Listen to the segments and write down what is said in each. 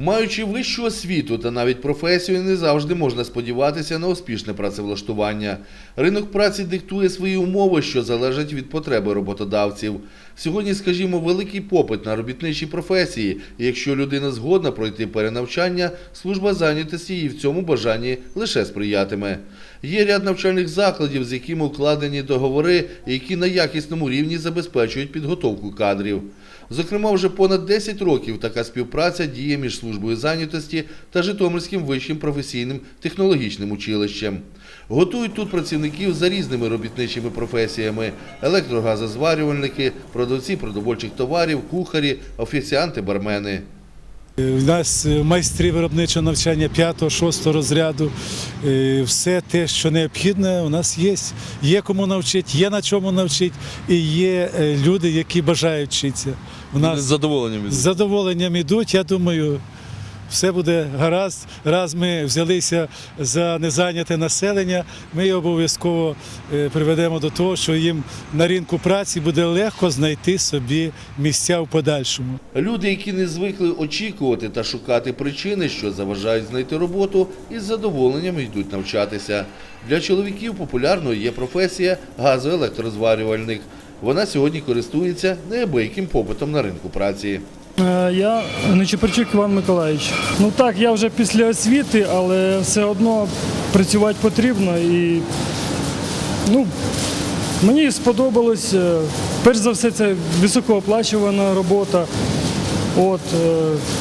Маючи вищу освіту та навіть професію, не завжди можна сподіватися на успішне працевлаштування. Ринок праці диктує свої умови, що залежать від потреби роботодавців. Сьогодні, скажімо, великий попит на робітничі професії, і якщо людина згодна пройти перенавчання, служба зайнятості їй в цьому бажанні лише сприятиме. Є ряд навчальних закладів, з якими укладені договори, які на якісному рівні забезпечують підготовку кадрів. Зокрема, вже понад 10 років така співпраця діє між службою зайнятості та Житомирським вищим професійним технологічним училищем. Готують тут працівників за різними робітничими професіями: електрогазозварювальники, продавці продовольчих товарів, кухарі, офіціанти, бармени. У нас е, майстри виробничого навчання 5-6 розряду. Е, Все те, що необхідне, у нас є. Є кому навчити, є на чому навчити, і є е, люди, які бажають вчитися. У З нас задоволенням з задоволенням йдуть. Я думаю, все буде гаразд. Раз ми взялися за незайняте населення, ми їх обов'язково е, приведемо до того, що їм на ринку праці буде легко знайти собі місця в подальшому. Люди, які не звикли очікувати та шукати причини, що заважають знайти роботу, із задоволенням йдуть навчатися. Для чоловіків популярною є професія газоелектрозварювальник. Вона сьогодні користується неабияким попитом на ринку праці. Е, Я Нечепарчук Іван Миколаївич. Ну так, я вже після освіти, але все одно працювати потрібно і ну, мені сподобалось. е, Перш за все, це високооплачувана робота. От,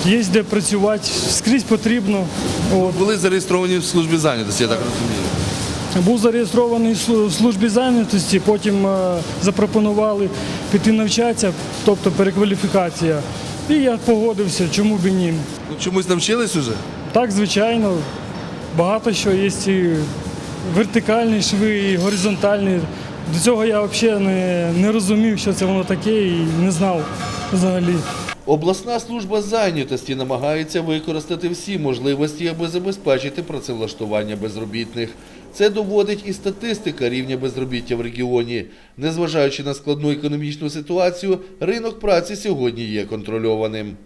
е, є де працювати, скрізь потрібно. От. Були зареєстровані в службі зайнятості, я так розумію. Був зареєстрований в службі зайнятості, потім запропонували піти навчатися, тобто перекваліфікація. І я погодився, чому б і ні. Ну, чомусь навчились уже? Так, звичайно, багато що є і вертикальні шви, і горизонтальні. До цього я взагалі не, не розумів, що це воно таке, і не знав взагалі. Обласна служба зайнятості намагається використати всі можливості, аби забезпечити працевлаштування безробітних. Це доводить і статистика рівня безробіття в регіоні. Незважаючи на складну економічну ситуацію, ринок праці сьогодні є контрольованим.